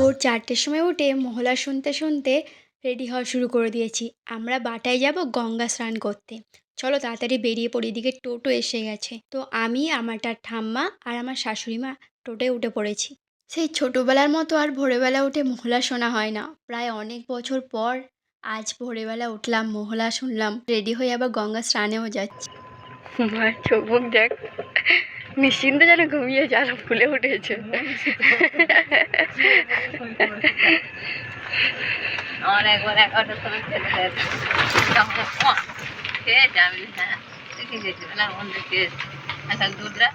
ভোর চারটের সময় উঠে মহলা শুনতে শুনতে রেডি হওয়া শুরু করে দিয়েছি। আমরা বাটায় যাব গঙ্গা স্নান করতে। চলো তাড়াতাড়ি বেরিয়ে পড়ি, এদিকে টোটো এসে গেছে। তো আমি, আমার তার ঠাম্মা আর আমার শাশুড়ি মা টোটোয় উঠে পড়েছি। সেই ছোটোবেলার মতো আর ভোরবেলা উঠে মহলা শোনা হয় না। প্রায় অনেক বছর পর আজ ভোরবেলা উঠলাম, মহলা শুনলাম রেডি হয়ে আবার গঙ্গা স্নানেও যাচ্ছি। চোখ দেখ। নিশ্চিন্তে যেন ঘুমিয়ে যার ফুলে উঠেছে। আমার একবার এগারোটার সময় খেতে খেয়ে যাবি হ্যাঁ আচ্ছা দুধরা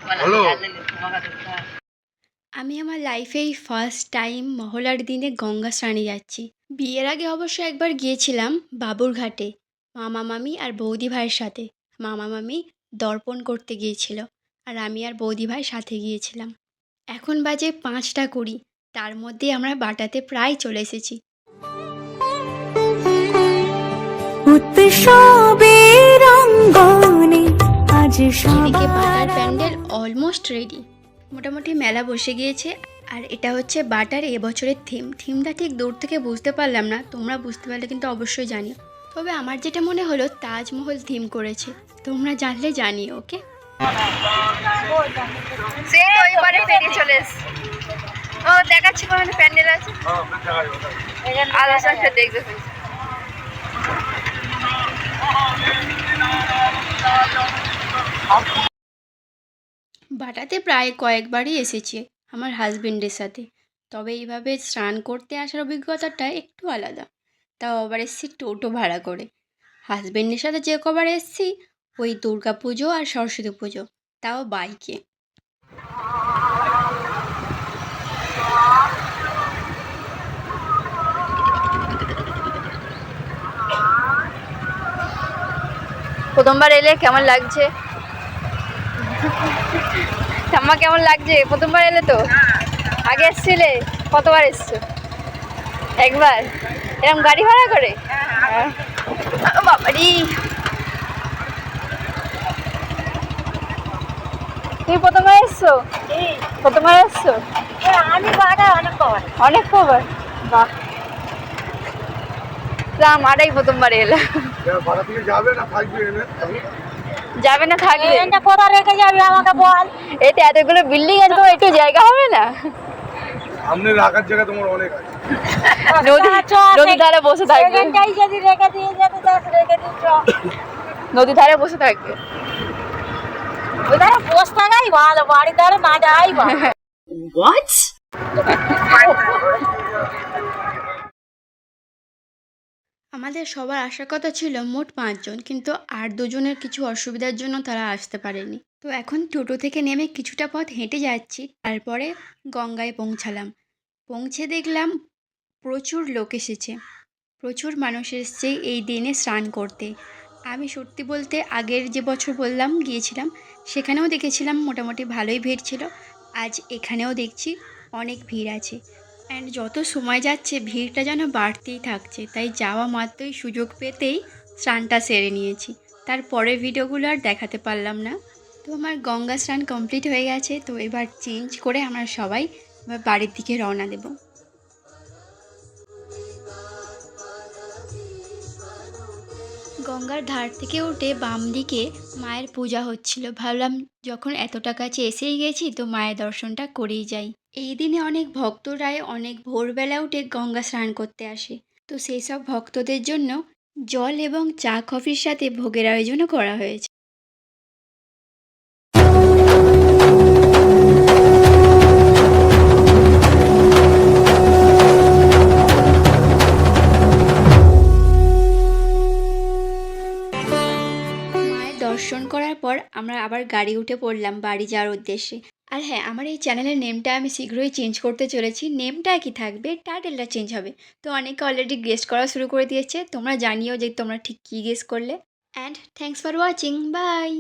আমি আমার লাইফেই ফার্স্ট টাইম মহলার দিনে গঙ্গা স্নানে যাচ্ছি। বিয়ের আগে অবশ্য একবার গিয়েছিলাম বাবুরঘাটে মামা মামি আর বৌদি ভাইয়ের সাথে। মামা মামি দর্পণ করতে গিয়েছিল। আর আমি আর বৌদি ভাই সাথে গিয়েছিলাম। এখন বাজে পাঁচটা কুড়ি তার মধ্যে আমরা বাটাতে প্রায় চলে এসেছি। এদিকে বাটার প্যান্ডেল অলমোস্ট রেডি মোটামুটি মেলা বসে গিয়েছে আর এটা হচ্ছে বাটার এবছরের থিম থিমটা ঠিক দূর থেকে বুঝতে পারলাম না তোমরা বুঝতে পারলে কিন্তু অবশ্যই জানিও। তবে আমার যেটা মনে হলো তাজমহল থিম করেছে। তোমরা জানলে জানিও ওকে পেরিয়ে চলে ও, দেখাচ্ছি কোনো প্যান্ডেল আছে? দেখবে। বাটাতে প্রায় কয়েকবারই এসেছি আমার হাজবেন্ডের সাথে। তবে এইভাবে স্নান করতে আসার অভিজ্ঞতাটা একটু আলাদা। তাও আবার এসেছি টোটো ভাড়া করে। হাজবেন্ডের সাথে যে কবার এসেছি ওই দুর্গা পুজো আর সরস্বতী পুজো তাও বাইকে। প্রথমবার এলে কেমন লাগছে? ঠাম্মা কেমন লাগছে? প্রথমবার এলে তো? আগে এসছিলে? কতবার এসছো? একবার? এরকম গাড়ি ভাড়া করে? হ্যাঁ। বাবারি! তুমি প্রথমবার এসছো? প্রথমবার এসছো? আমি বাড়া অনেক কবার। অনেক বাহ। রাম আড়াই প্রথমবার এলো। ভাড়া থেকে যাবে না থাকবে যাবে না থাকবে কোথা রেখে যাবি আমাকে বল? এতে এতগুলো বিল্ডিং আছে তোমার একটু জায়গা হবে না? সামনে রাখার জায়গা তোমার অনেক আছে। নদী আচ্ছা, নদী ধারে বসে থাকবে। যদি রেখে দিয়ে যেতে চাস রেখে দিচ্ছ নদী ধারে বসে থাকবে? ওই ধারে ভালো বাড়ির ধারে না যাই ভালো আমাদের সবার আসার কথা ছিল মোট পাঁচজন কিন্তু আর দুজনের কিছু অসুবিধার জন্য তারা আসতে পারেনি। তো এখন টোটো থেকে নেমে কিছুটা পথ হেঁটে যাচ্ছি তারপরে গঙ্গায় পৌঁছালাম। পৌঁছে দেখলাম প্রচুর লোক এসেছে। প্রচুর মানুষ এসছে এই দিনে স্নান করতে। আমি সত্যি বলতে আগের যে বছর বললাম, গিয়েছিলাম, সেখানেও দেখেছিলাম মোটামুটি ভালোই ভিড় ছিল। আজ এখানেও দেখছি অনেক ভিড় আছে। অ্যান্ড যত সময় যাচ্ছে, ভিড়টা যেন বাড়তেই থাকছে। তাই যাওয়া মাত্রই সুযোগ পেতেই স্নানটা সেরে নিয়েছি। তারপরের ভিডিওগুলো আর দেখাতে পারলাম না। তো আমার গঙ্গা স্নান কমপ্লিট হয়ে গেছে, তো এবার চেঞ্জ করে আমরা সবাই বাড়ির দিকে রওনা দেব। গঙ্গার ধার থেকে উঠে বাম দিকে মায়ের পূজা হচ্ছিল। ভাবলাম, যখন এতটা কাছে এসেই গেছি, তো মায়ের দর্শনটা করেই যাই। এই দিনে অনেক ভক্তরাই অনেক ভোরবেলা উঠে গঙ্গা স্নান করতে আসে। তো সেই সব ভক্তদের জন্য জল এবং চা কফির সাথে ভোগের আয়োজনও করা হয়েছে। দর্শন করার পর আমরা আবার গাড়ি উঠে পড়লাম বাড়ি যাওয়ার উদ্দেশ্যে। আর হ্যাঁ আমার এই চ্যানেলের নেমটা আমি শীঘ্রই চেঞ্জ করতে চলেছি। নেমটা কি থাকবে? টাইটেলটা চেঞ্জ হবে। তো অনেকে অলরেডি গেস্ট করা শুরু করে দিয়েছে। তোমরা জানিও যে তোমরা ঠিক কী গেস্ট করলে। And thanks for watching bye